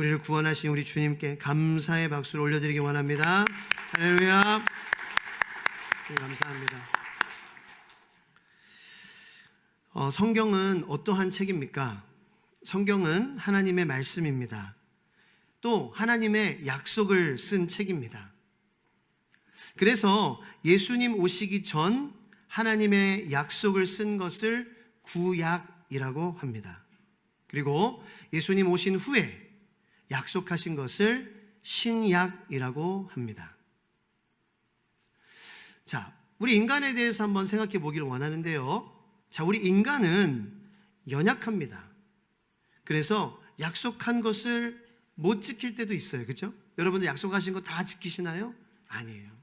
우리를 구원하신 우리 주님께 감사의 박수를 올려드리기 원합니다. 할렐루야. 감사합니다. 어, 성경은 어떠한 책입니까? 성경은 하나님의 말씀입니다. 또 하나님의 약속을 쓴 책입니다. 그래서 예수님 오시기 전 하나님의 약속을 쓴 것을 구약이라고 합니다. 그리고 예수님 오신 후에 약속하신 것을 신약이라고 합니다. 자, 우리 인간에 대해서 한번 생각해 보기를 원하는데요. 자, 우리 인간은 연약합니다. 그래서 약속한 것을 못 지킬 때도 있어요. 그죠? 여러분들 약속하신 거 다 지키시나요? 아니에요.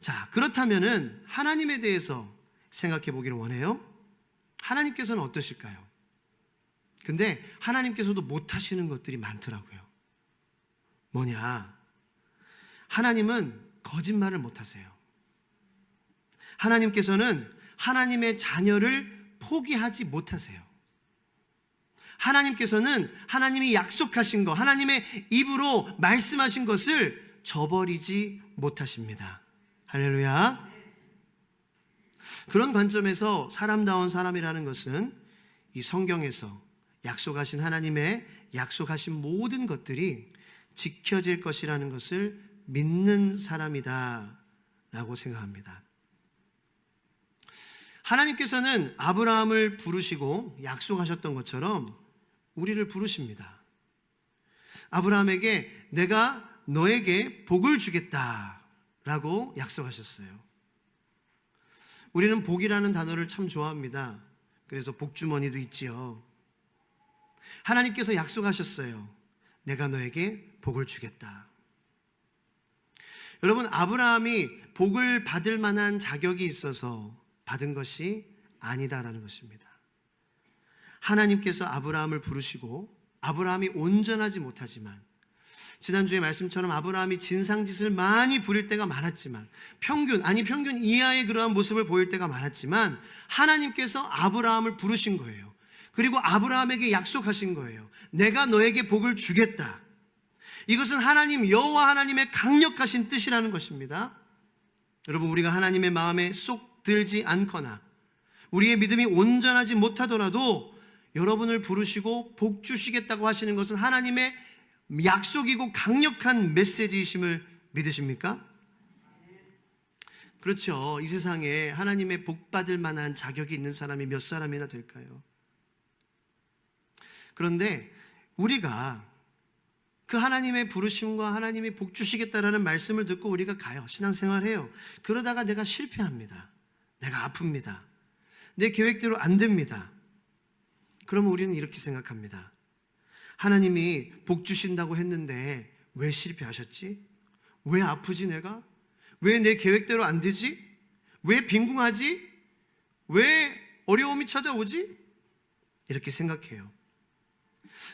자, 그렇다면은 하나님에 대해서 생각해 보기를 원해요. 하나님께서는 어떠실까요? 근데 하나님께서도 못 하시는 것들이 많더라고요. 뭐냐? 하나님은 거짓말을 못 하세요. 하나님께서는 하나님의 자녀를 포기하지 못하세요. 하나님께서는 하나님이 약속하신 것, 하나님의 입으로 말씀하신 것을 저버리지 못하십니다. 할렐루야. 그런 관점에서 사람다운 사람이라는 것은 이 성경에서 약속하신 하나님의 약속하신 모든 것들이 지켜질 것이라는 것을 믿는 사람이다 라고 생각합니다. 하나님께서는 아브라함을 부르시고 약속하셨던 것처럼 우리를 부르십니다. 아브라함에게 내가 너에게 복을 주겠다 라고 약속하셨어요. 우리는 복이라는 단어를 참 좋아합니다. 그래서 복주머니도 있지요. 하나님께서 약속하셨어요. 내가 너에게 복을 주겠다. 여러분, 아브라함이 복을 받을 만한 자격이 있어서 받은 것이 아니다라는 것입니다. 하나님께서 아브라함을 부르시고 아브라함이 온전하지 못하지만 지난주에 말씀처럼 아브라함이 진상짓을 많이 부릴 때가 많았지만 평균 아니 평균 이하의 그러한 모습을 보일 때가 많았지만 하나님께서 아브라함을 부르신 거예요. 그리고 아브라함에게 약속하신 거예요. 내가 너에게 복을 주겠다. 이것은 하나님 여호와 하나님의 강력하신 뜻이라는 것입니다. 여러분 우리가 하나님의 마음에 쏙 들지 않거나 우리의 믿음이 온전하지 못하더라도 여러분을 부르시고 복 주시겠다고 하시는 것은 하나님의 약속이고 강력한 메시지이심을 믿으십니까? 그렇죠. 이 세상에 하나님의 복 받을 만한 자격이 있는 사람이 몇 사람이나 될까요? 그런데 우리가 그 하나님의 부르심과 하나님이 복 주시겠다라는 말씀을 듣고 우리가 가요. 신앙생활 해요. 그러다가 내가 실패합니다. 내가 아픕니다. 내 계획대로 안 됩니다. 그러면 우리는 이렇게 생각합니다. 하나님이 복 주신다고 했는데 왜 실패하셨지? 왜 아프지 내가? 왜 내 계획대로 안 되지? 왜 빈궁하지? 왜 어려움이 찾아오지? 이렇게 생각해요.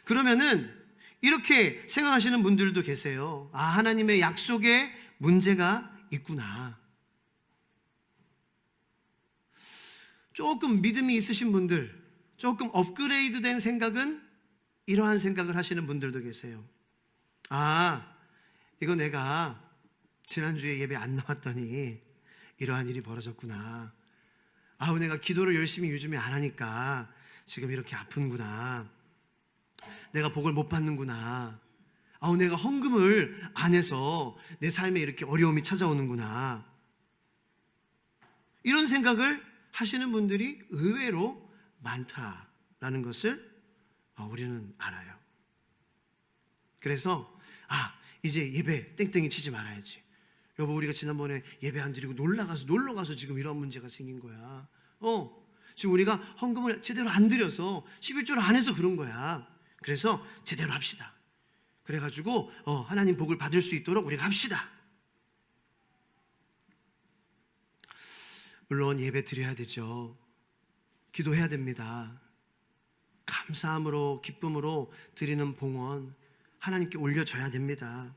그러면은 이렇게 생각하시는 분들도 계세요. 아, 하나님의 약속에 문제가 있구나. 조금 믿음이 있으신 분들, 조금 업그레이드 된 생각은 이러한 생각을 하시는 분들도 계세요. 아, 이거 내가 지난주에 예배 안 나왔더니 이러한 일이 벌어졌구나. 아우, 내가 기도를 열심히 요즘에 안 하니까 지금 이렇게 아픈구나. 내가 복을 못 받는구나. 아우, 내가 헌금을 안 해서 내 삶에 이렇게 어려움이 찾아오는구나. 이런 생각을 하시는 분들이 의외로 많다라는 것을 어, 우리는 알아요. 그래서, 아, 이제 예배 땡땡이 치지 말아야지. 여보, 우리가 지난번에 예배 안 드리고 놀러 가서, 놀러 가서 지금 이런 문제가 생긴 거야. 어, 지금 우리가 헌금을 제대로 안 드려서 11조를 안 해서 그런 거야. 그래서 제대로 합시다. 그래가지고 어, 하나님 복을 받을 수 있도록 우리가 합시다. 물론 예배 드려야 되죠. 기도해야 됩니다. 감사함으로 기쁨으로 드리는 봉헌 하나님께 올려줘야 됩니다.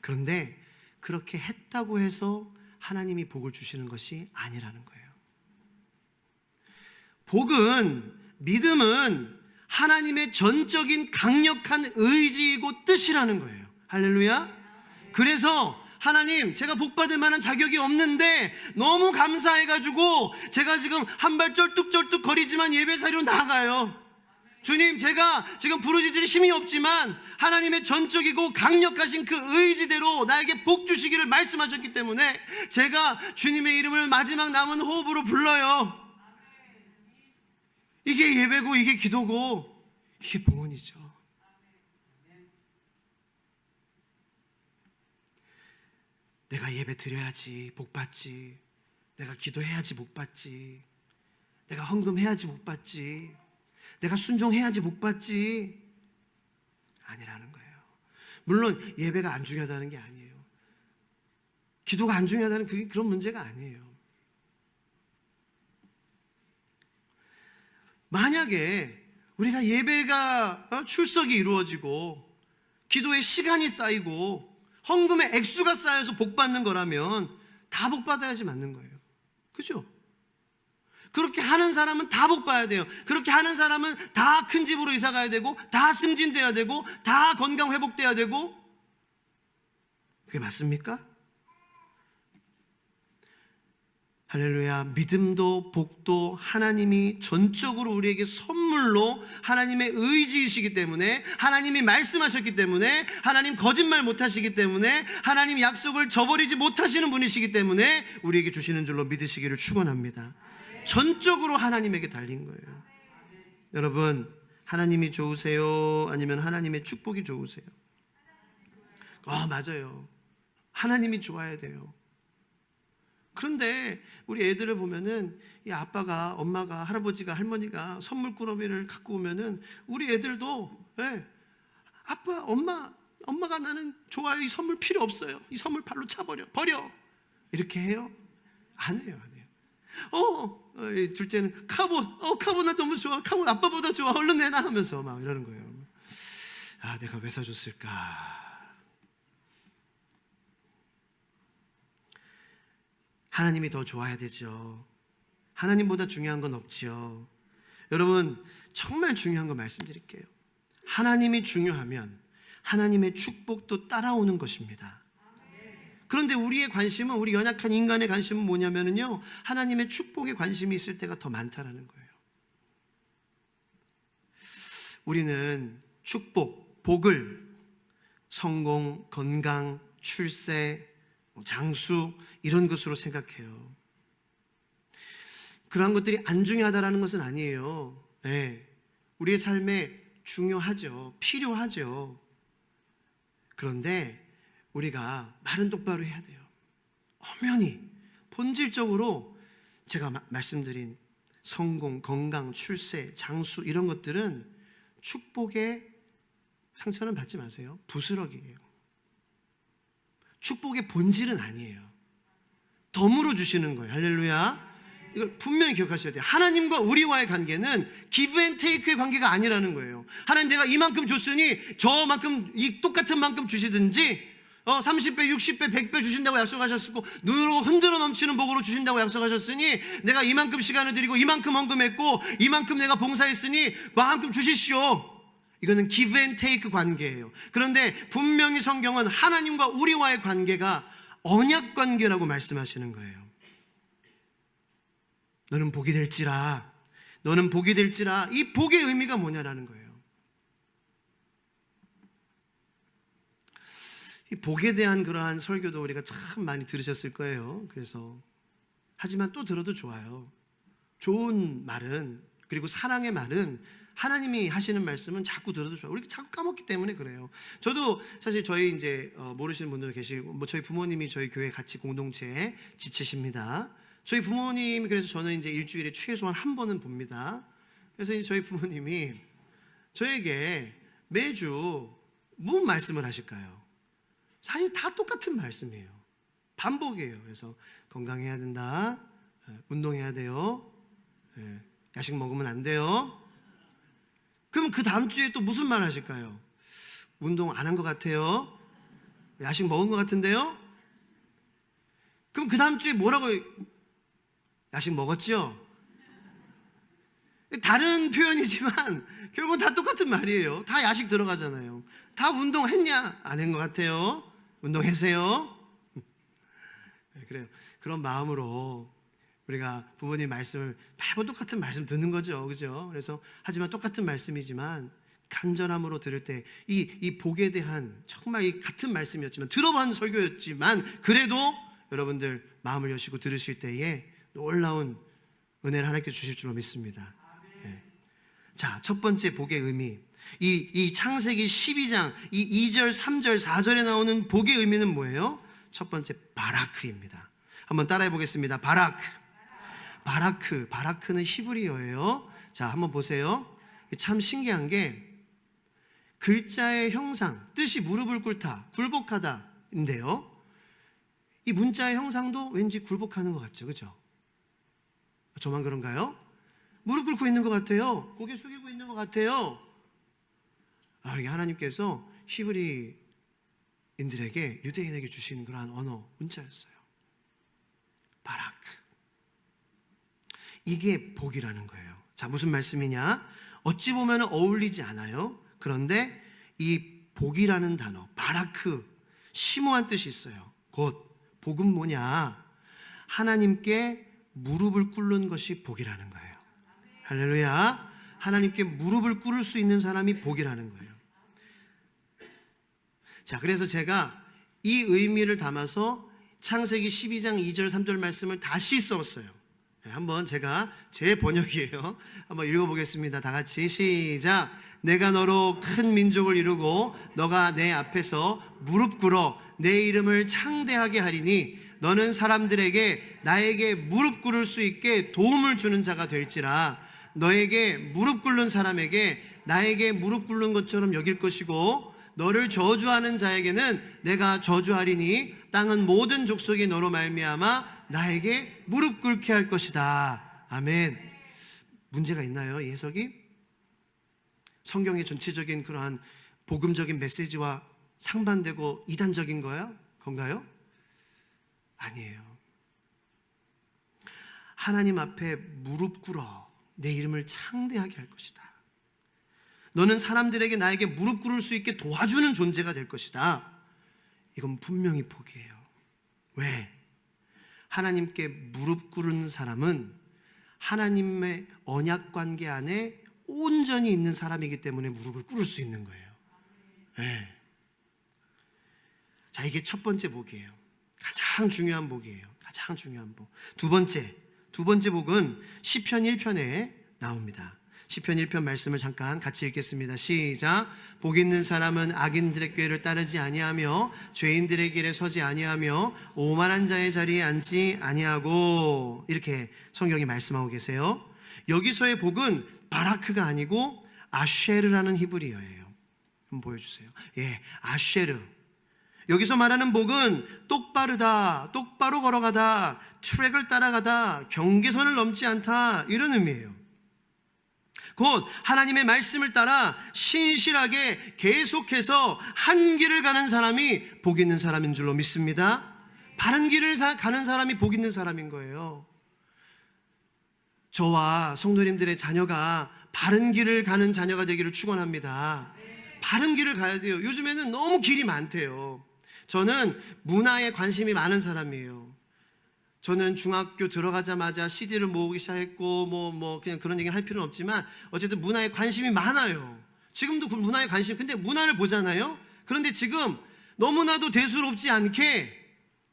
그런데 그렇게 했다고 해서 하나님이 복을 주시는 것이 아니라는 거예요. 복은 믿음은 하나님의 전적인 강력한 의지이고 뜻이라는 거예요. 할렐루야. 그래서 하나님, 제가 복 받을 만한 자격이 없는데 너무 감사해가지고 제가 지금 한 발 쩔뚝쩔뚝 거리지만 예배사리로 나가요. 주님, 제가 지금 부르짖을 힘이 없지만 하나님의 전적이고 강력하신 그 의지대로 나에게 복 주시기를 말씀하셨기 때문에 제가 주님의 이름을 마지막 남은 호흡으로 불러요. 이게 예배고 이게 기도고 이게 봉헌이죠. 내가 예배 드려야지 복 받지. 내가 기도해야지 복 받지. 내가 헌금해야지 복 받지. 내가 순종해야지 복 받지. 아니라는 거예요. 물론 예배가 안 중요하다는 게 아니에요. 기도가 안 중요하다는 그게 그런 문제가 아니에요. 만약에 우리가 예배가 어, 출석이 이루어지고 기도의 시간이 쌓이고 헌금의 액수가 쌓여서 복 받는 거라면 다 복 받아야지 맞는 거예요. 그죠? 그렇게 하는 사람은 다복 받아야 돼요. 그렇게 하는 사람은 다 큰 집으로 이사 가야 되고 다 승진돼야 되고 다 건강 회복돼야 되고 그게 맞습니까? 할렐루야. 믿음도 복도 하나님이 전적으로 우리에게 선물로 하나님의 의지이시기 때문에 하나님이 말씀하셨기 때문에 하나님 거짓말 못 하시기 때문에 하나님 약속을 저버리지 못하시는 분이시기 때문에 우리에게 주시는 줄로 믿으시기를 축원합니다. 전적으로 하나님에게 달린 거예요. 여러분, 하나님이 좋으세요? 아니면 하나님의 축복이 좋으세요? 아, 맞아요. 하나님이 좋아야 돼요. 그런데 우리 애들을 보면은 이 아빠가 엄마가 할아버지가 할머니가 선물 꾸러미를 갖고 오면은 우리 애들도 예, 아빠 엄마 엄마가 나는 좋아요. 이 선물 필요 없어요. 이 선물 발로 차버려. 버려. 이렇게 해요? 안 해요 안 해요. 어, 어, 이 둘째는 카보 어 카보 나 너무 좋아. 카보 아빠보다 좋아. 얼른 내놔 하면서 막 이러는 거예요. 아 내가 왜 사줬을까 하나님이 더 좋아야 되죠. 하나님보다 중요한 건 없지요. 여러분, 정말 중요한 거 말씀드릴게요. 하나님이 중요하면 하나님의 축복도 따라오는 것입니다. 그런데 우리의 관심은 우리 연약한 인간의 관심은 뭐냐면요. 하나님의 축복에 관심이 있을 때가 더 많다라는 거예요. 우리는 축복, 복을 성공, 건강, 출세, 뭐 장수 이런 것으로 생각해요. 그러한 것들이 안 중요하다라는 것은 아니에요. 네. 우리의 삶에 중요하죠. 필요하죠. 그런데 우리가 말은 똑바로 해야 돼요. 엄연히 본질적으로 제가 마, 말씀드린 성공, 건강, 출세, 장수 이런 것들은 축복의 상처는 받지 마세요. 부스러기예요. 축복의 본질은 아니에요. 덤으로 주시는 거예요. 할렐루야. 이걸 분명히 기억하셔야 돼요. 하나님과 우리와의 관계는 기브 앤 테이크의 관계가 아니라는 거예요. 하나님 내가 이만큼 줬으니 저만큼 이 똑같은 만큼 주시든지 어 30배, 60배, 100배 주신다고 약속하셨고 눈으로 흔들어 넘치는 복으로 주신다고 약속하셨으니 내가 이만큼 시간을 드리고 이만큼 헌금했고 이만큼 내가 봉사했으니 만큼 주십시오. 이거는 give and take 관계예요. 그런데 분명히 성경은 하나님과 우리와의 관계가 언약 관계라고 말씀하시는 거예요. 너는 복이 될지라, 너는 복이 될지라, 이 복의 의미가 뭐냐라는 거예요. 이 복에 대한 그러한 설교도 우리가 참 많이 들으셨을 거예요. 그래서, 하지만 또 들어도 좋아요. 좋은 말은, 그리고 사랑의 말은 하나님이 하시는 말씀은 자꾸 들어도 좋아요. 우리 자꾸 까먹기 때문에 그래요. 저도 사실 저희 이제 어, 모르시는 분들 계시고, 뭐 저희 부모님이 저희 교회 같이 공동체 지체십니다. 저희 부모님 그래서 저는 이제 일주일에 최소한 한 번은 봅니다. 그래서 이제 저희 부모님이 저에게 매주 무슨 말씀을 하실까요? 사실 다 똑같은 말씀이에요. 반복이에요. 그래서 건강해야 된다. 예, 운동해야 돼요. 예, 야식 먹으면 안 돼요. 그럼 그 다음 주에 또 무슨 말 하실까요? 운동 안 한 것 같아요. 야식 먹은 것 같은데요? 그럼 그 다음 주에 뭐라고 야식 먹었죠? 다른 표현이지만 결국은 다 똑같은 말이에요. 다 야식 들어가잖아요. 다 운동했냐? 안 한 것 같아요. 운동했어요? 네, 그래요. 그런 마음으로 우리가 부모님 말씀을 매번 똑같은 말씀 듣는 거죠. 그죠? 그래서 하지만 똑같은 말씀이지만 간절함으로 들을 때 이 이 복에 대한 정말 이 같은 말씀이었지만 들어본 설교였지만 그래도 여러분들 마음을 여시고 들으실 때에 놀라운 은혜를 하나님께 주실 줄로 믿습니다. 예. 자, 첫 번째 복의 의미. 이, 이 창세기 12장, 이 2절, 3절, 4절에 나오는 복의 의미는 뭐예요? 첫 번째, 바라크입니다. 한번 따라해 보겠습니다. 바라크. 바라크. 바라크는 히브리어예요. 자, 한번 보세요. 참 신기한 게 글자의 형상, 뜻이 무릎을 꿇다, 굴복하다인데요. 이 문자의 형상도 왠지 굴복하는 것 같죠. 그죠? 저만 그런가요? 무릎 꿇고 있는 것 같아요. 고개 숙이고 있는 것 같아요. 아, 이게 하나님께서 히브리인들에게 유대인에게 주신 그러한 언어 문자였어요. 바라크. 이게 복이라는 거예요. 자, 무슨 말씀이냐? 어찌 보면 어울리지 않아요. 그런데 이 복이라는 단어, 바라크, 심오한 뜻이 있어요. 곧 복은 뭐냐? 하나님께 무릎을 꿇는 것이 복이라는 거예요. 할렐루야. 하나님께 무릎을 꿇을 수 있는 사람이 복이라는 거예요. 자, 그래서 제가 이 의미를 담아서 창세기 12장 2절 3절 말씀을 다시 썼어요. 네, 한번 제가 제 번역이에요. 한번 읽어보겠습니다. 다 같이 시작. 내가 너로 큰 민족을 이루고 너가 내 앞에서 무릎 꿇어 내 이름을 창대하게 하리니 너는 사람들에게 나에게 무릎 꿇을 수 있게 도움을 주는 자가 될지라 너에게 무릎 꿇는 사람에게 나에게 무릎 꿇는 것처럼 여길 것이고 너를 저주하는 자에게는 내가 저주하리니 땅은 모든 족속이 너로 말미암아 나에게 무릎 꿇게 할 것이다. 아멘. 문제가 있나요? 이 해석이? 성경의 전체적인 그러한 복음적인 메시지와 상반되고 이단적인 거야? 건가요? 아니에요. 하나님 앞에 무릎 꿇어 내 이름을 창대하게 할 것이다. 너는 사람들에게 나에게 무릎 꿇을 수 있게 도와주는 존재가 될 것이다. 이건 분명히 복이에요. 왜? 하나님께 무릎 꿇은 사람은 하나님의 언약 관계 안에 온전히 있는 사람이기 때문에 무릎을 꿇을 수 있는 거예요. 네. 자, 이게 첫 번째 복이에요. 가장 중요한 복이에요. 가장 중요한 복. 두 번째, 두 번째 복은 시편 1편에 나옵니다. 시편 1편 말씀을 잠깐 같이 읽겠습니다. 시작. 복 있는 사람은 악인들의 꾀를 따르지 아니하며 죄인들의 길에 서지 아니하며 오만한 자의 자리에 앉지 아니하고 이렇게 성경이 말씀하고 계세요. 여기서의 복은 바라크가 아니고 아쉐르라는 히브리어예요. 한번 보여주세요. 예, 아쉐르. 여기서 말하는 복은 똑바르다, 똑바로 걸어가다, 트랙을 따라가다, 경계선을 넘지 않다 이런 의미예요. 곧 하나님의 말씀을 따라 신실하게 계속해서 한 길을 가는 사람이 복 있는 사람인 줄로 믿습니다. 바른 길을 가는 사람이 복 있는 사람인 거예요. 저와 성도님들의 자녀가 바른 길을 가는 자녀가 되기를 축원합니다. 바른 길을 가야 돼요. 요즘에는 너무 길이 많대요. 저는 문화에 관심이 많은 사람이에요. 저는 중학교 들어가자마자 CD를 모으기 시작했고 뭐뭐 그냥 그런 얘기를 할 필요는 없지만 어쨌든 문화에 관심이 많아요. 지금도 그 문화에 관심. 근데 문화를 보잖아요. 그런데 지금 너무나도 대수롭지 않게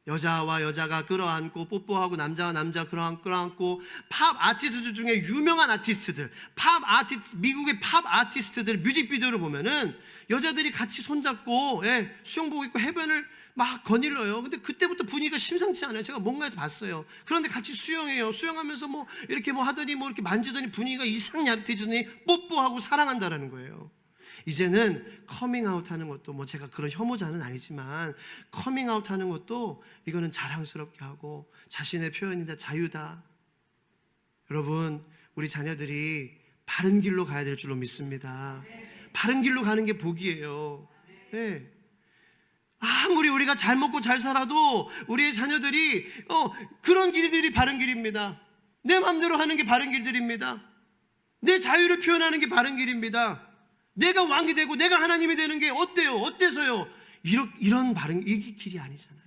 여자와 여자가 끌어안고 뽀뽀하고 남자와 남자 끌어안고 팝 아티스트 중에 유명한 아티스트들 팝 아티스트 미국의 팝 아티스트들 뮤직비디오를 보면은 여자들이 같이 손잡고 예, 수영복 입고 해변을 막 거닐러요. 근데 그때부터 분위기가 심상치 않아요. 제가 뭔가에서 봤어요. 그런데 같이 수영해요. 수영하면서 뭐 이렇게 뭐 하더니 뭐 이렇게 만지더니 분위기가 이상 야릇해지더니 뽀뽀하는 사랑한다라는 거예요. 이제는 커밍아웃 하는 것도 뭐 제가 그런 혐오자는 아니지만 커밍아웃 하는 것도 이거는 자랑스럽게 하고 자신의 표현이다 자유다. 여러분 우리 자녀들이 바른 길로 가야 될 줄로 믿습니다. 바른 길로 가는 게 복이에요. 네. 아무리 우리가 잘 먹고 잘 살아도 우리의 자녀들이 어, 그런 길들이 바른 길입니다. 내 마음대로 하는 게 바른 길들입니다. 내 자유를 표현하는 게 바른 길입니다. 내가 왕이 되고 내가 하나님이 되는 게 어때요? 어때서요? 이런, 이런 바른 이게 길이 아니잖아요.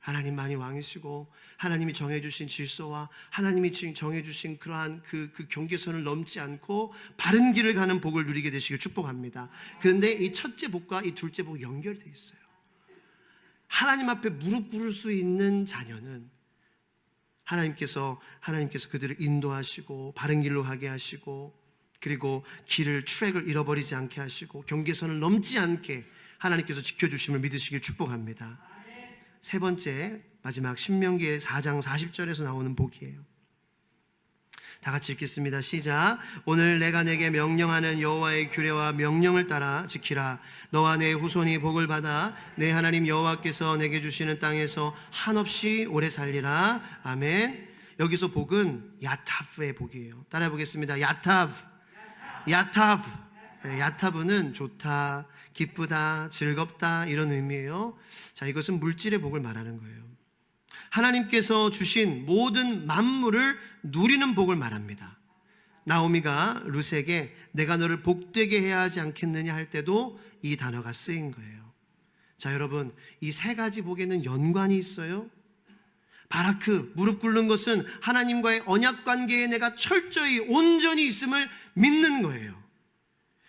하나님만이 왕이시고 하나님이 정해주신 질서와 하나님이 정해주신 그러한 그, 그 경계선을 넘지 않고 바른 길을 가는 복을 누리게 되시길 축복합니다. 그런데 이 첫째 복과 이 둘째 복이 연결되어 있어요. 하나님 앞에 무릎 꿇을 수 있는 자녀는 하나님께서 하나님께서 그들을 인도하시고 바른 길로 하게 하시고 그리고 길을 트랙을 잃어버리지 않게 하시고 경계선을 넘지 않게 하나님께서 지켜주심을 믿으시길 축복합니다. 세 번째 마지막 신명기의 4장 40절에서 나오는 복이에요. 다 같이 읽겠습니다. 시작. 오늘 내가 내게 명령하는 여호와의 규례와 명령을 따라 지키라. 너와 내 후손이 복을 받아 내 하나님 여호와께서 내게 주시는 땅에서 한없이 오래 살리라. 아멘. 여기서 복은 야타프의 복이에요. 따라해 보겠습니다. 야타브. 야타브. 예, 야타브는 좋다, 기쁘다, 즐겁다 이런 의미예요. 자, 이것은 물질의 복을 말하는 거예요. 하나님께서 주신 모든 만물을 누리는 복을 말합니다. 나오미가 룻에게 내가 너를 복되게 해야 하지 않겠느냐 할 때도 이 단어가 쓰인 거예요. 자, 여러분, 이 세 가지 복에는 연관이 있어요. 바라크, 무릎 꿇는 것은 하나님과의 언약 관계에 내가 철저히 온전히 있음을 믿는 거예요.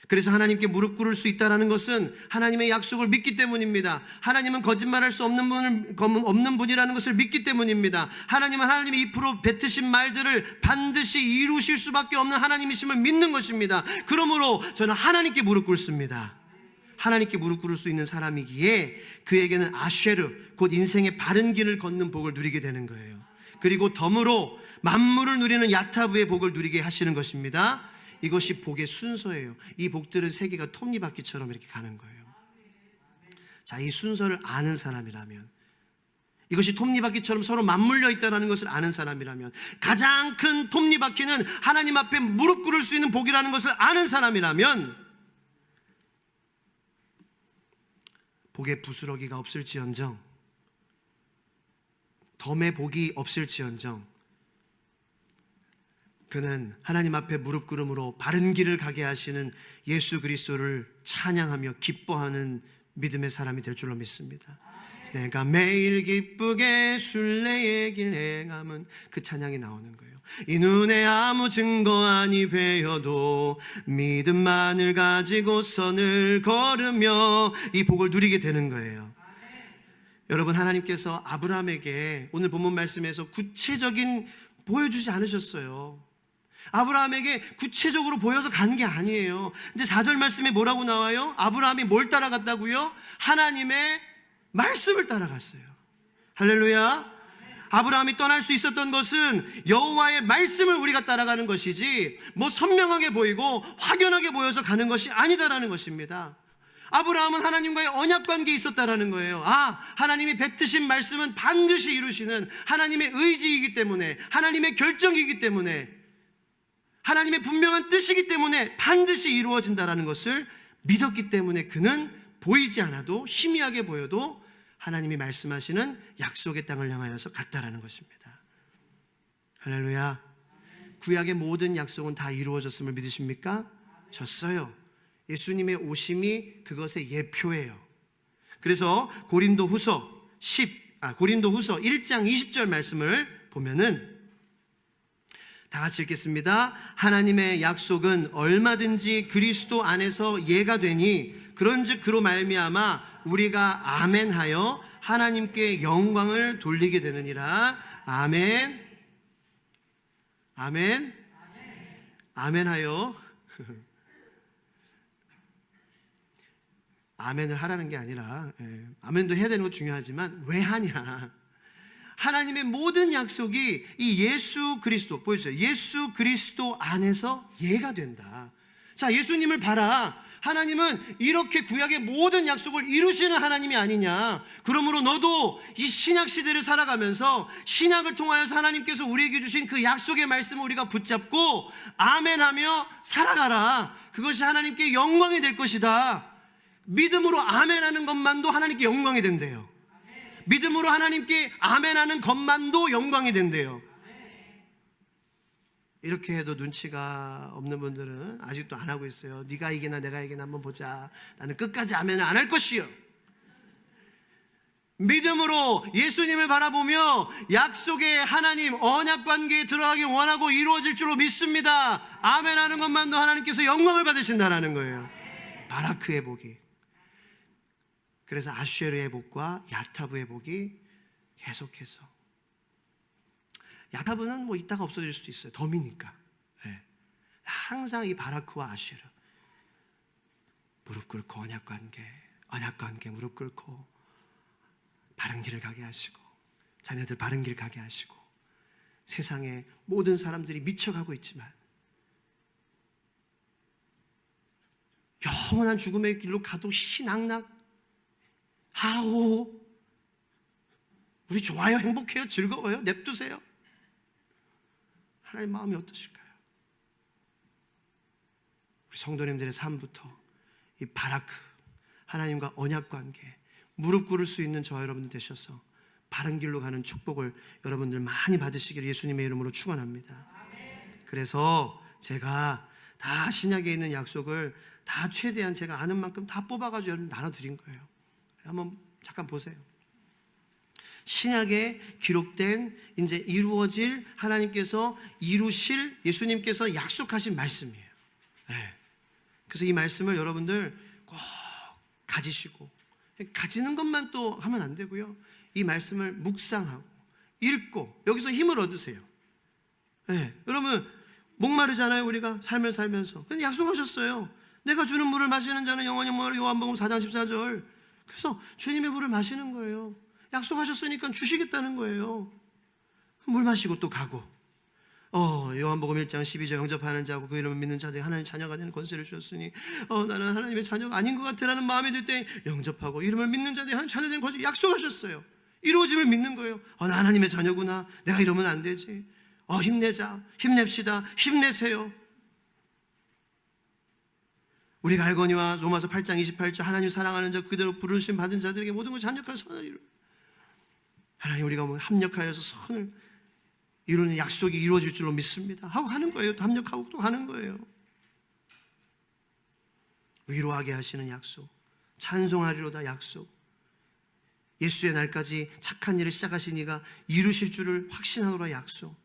그래서 하나님께 무릎 꿇을 수 있다는 것은 하나님의 약속을 믿기 때문입니다. 하나님은 거짓말할 수 없는 분을 없는 분이라는 것을 믿기 때문입니다. 하나님은 하나님이 입으로 뱉으신 말들을 반드시 이루실 수밖에 없는 하나님이심을 믿는 것입니다. 그러므로 저는 하나님께 무릎 꿇습니다. 하나님께 무릎 꿇을 수 있는 사람이기에 그에게는 아쉐르 곧 인생의 바른 길을 걷는 복을 누리게 되는 거예요. 그리고 덤으로 만물을 누리는 야타부의 복을 누리게 하시는 것입니다. 이것이 복의 순서예요. 이 복들은 세 개가 톱니바퀴처럼 이렇게 가는 거예요. 자, 이 순서를 아는 사람이라면 이것이 톱니바퀴처럼 서로 맞물려 있다는 것을 아는 사람이라면 가장 큰 톱니바퀴는 하나님 앞에 무릎 꿇을 수 있는 복이라는 것을 아는 사람이라면 복의 부스러기가 없을지언정 덤의 복이 없을지언정 그는 하나님 앞에 무릎 꿇음으로 바른 길을 가게 하시는 예수 그리스도를 찬양하며 기뻐하는 믿음의 사람이 될 줄로 믿습니다. 내가 매일 기쁘게 순례의 길 행함은 그 찬양이 나오는 거예요. 이 눈에 아무 증거 아니 배여도 믿음만을 가지고 선을 걸으며 이 복을 누리게 되는 거예요. 여러분 하나님께서 아브라함에게 오늘 본문 말씀에서 구체적인 보여주지 않으셨어요. 아브라함에게 구체적으로 보여서 간 게 아니에요. 근데 4절 말씀에 뭐라고 나와요? 아브라함이 뭘 따라갔다고요? 하나님의 말씀을 따라갔어요. 할렐루야. 아브라함이 떠날 수 있었던 것은 여호와의 말씀을 우리가 따라가는 것이지 뭐 선명하게 보이고 확연하게 보여서 가는 것이 아니다라는 것입니다. 아브라함은 하나님과의 언약 관계에 있었다라는 거예요. 아, 하나님이 뱉으신 말씀은 반드시 이루시는 하나님의 의지이기 때문에 하나님의 결정이기 때문에 하나님의 분명한 뜻이기 때문에 반드시 이루어진다라는 것을 믿었기 때문에 그는 보이지 않아도 희미하게 보여도 하나님이 말씀하시는 약속의 땅을 향하여서 갔다라는 것입니다. 할렐루야. 구약의 모든 약속은 다 이루어졌음을 믿으십니까? 졌어요. 예수님의 오심이 그것의 예표예요. 그래서 고린도 후서 10, 아, 고린도 후서 1장 20절 말씀을 보면은 다 같이 읽겠습니다. 하나님의 약속은 얼마든지 그리스도 안에서 예가 되니 그런즉 그로 말미암아 우리가 아멘하여 하나님께 영광을 돌리게 되느니라. 아멘. 아멘. 아멘하여 아멘을 하라는 게 아니라 예, 아멘도 해야 되는 거 중요하지만 왜 하냐? 하나님의 모든 약속이 이 예수 그리스도 보여주세요. 예수 그리스도 안에서 예가 된다. 자, 예수님을 봐라. 하나님은 이렇게 구약의 모든 약속을 이루시는 하나님이 아니냐. 그러므로 너도 이 신약 시대를 살아가면서 신약을 통하여서 하나님께서 우리에게 주신 그 약속의 말씀을 우리가 붙잡고 아멘 하며 살아가라. 그것이 하나님께 영광이 될 것이다. 믿음으로 아멘 하는 것만도 하나님께 영광이 된대요. 믿음으로 하나님께 아멘하는 것만도 영광이 된대요. 이렇게 해도 눈치가 없는 분들은 아직도 안 하고 있어요. 네가 이기나 내가 이기나 한번 보자. 나는 끝까지 아멘을 안 할 것이요. 믿음으로 예수님을 바라보며 약속의 하나님 언약 관계에 들어가기 원하고 이루어질 줄로 믿습니다. 아멘 하는 것만도 하나님께서 영광을 받으신다라는 거예요. 바라크의 복이. 그래서 아슈에르의 복과 야타브의 복이 계속해서 야타브는 뭐 이따가 없어질 수도 있어요. 덤이니까. 예. 항상 이 바라크와 아슈에르 무릎 꿇고 언약 관계, 언약 관계 무릎 꿇고 바른 길을 가게 하시고 자녀들 바른 길 가게 하시고 세상에 모든 사람들이 미쳐가고 있지만 영원한 죽음의 길로 가도 희낙낙 하오 우리 좋아요 행복해요 즐거워요 냅두세요 하나님 마음이 어떠실까요? 우리 성도님들의 삶부터 이 바라크 하나님과 언약 관계 무릎 꿇을 수 있는 저와 여러분들 되셔서 바른 길로 가는 축복을 여러분들 많이 받으시기를 예수님의 이름으로 축원합니다. 그래서 제가 다 신약에 있는 약속을 다 최대한 제가 아는 만큼 다 뽑아가지고 여러분 나눠 드린 거예요. 한번 잠깐 보세요. 신약에 기록된 이제 이루어질 하나님께서 이루실 예수님께서 약속하신 말씀이에요. 네. 그래서 이 말씀을 여러분들 꼭 가지시고 가지는 것만 또 하면 안 되고요. 이 말씀을 묵상하고 읽고 여기서 힘을 얻으세요. 네. 여러분 목마르잖아요. 우리가 삶을 살면서. 약속하셨어요. 내가 주는 물을 마시는 자는 영원히 목마르 요한복음 4장 14절. 그래서 주님의 물을 마시는 거예요. 약속하셨으니까 주시겠다는 거예요. 물 마시고 또 가고. 어, 요한복음 1장 12절 영접하는 자고 그 이름을 믿는 자들이 하나님 자녀가 되는 권세를 주셨으니 어, 나는 하나님의 자녀가 아닌 것 같아라는 마음이 들 때 영접하고 이름을 믿는 자들이 하나님 자녀 되는 권세 약속하셨어요. 이루어짐을 믿는 거예요. 어, 나 하나님의 자녀구나. 내가 이러면 안 되지. 어, 힘내자. 힘냅시다. 힘내세요. 우리가 알거니와 로마서 8장 28절 하나님 사랑하는 자 그대로 부르심 받은 자들에게 모든 것이 합력하여 선을 이루. 하나님 우리가 뭐 합력하여서 선을 이루는 약속이 이루어질 줄로 믿습니다. 하고 하는 거예요. 또 합력하고 또 하는 거예요. 위로하게 하시는 약속, 찬송하리로다 약속. 예수의 날까지 착한 일을 시작하신 이가 이루실 줄을 확신하노라 약속.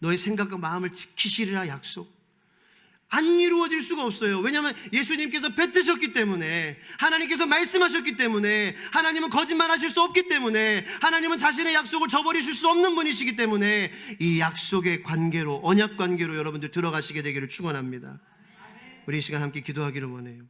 너의 생각과 마음을 지키시리라 약속. 안 이루어질 수가 없어요. 왜냐하면 예수님께서 뱉으셨기 때문에, 하나님께서 말씀하셨기 때문에, 하나님은 거짓말하실 수 없기 때문에, 하나님은 자신의 약속을 저버리실 수 없는 분이시기 때문에 이 약속의 관계로 언약 관계로 여러분들 들어가시게 되기를 축원합니다. 우리 이 시간 함께 기도하기를 원해요.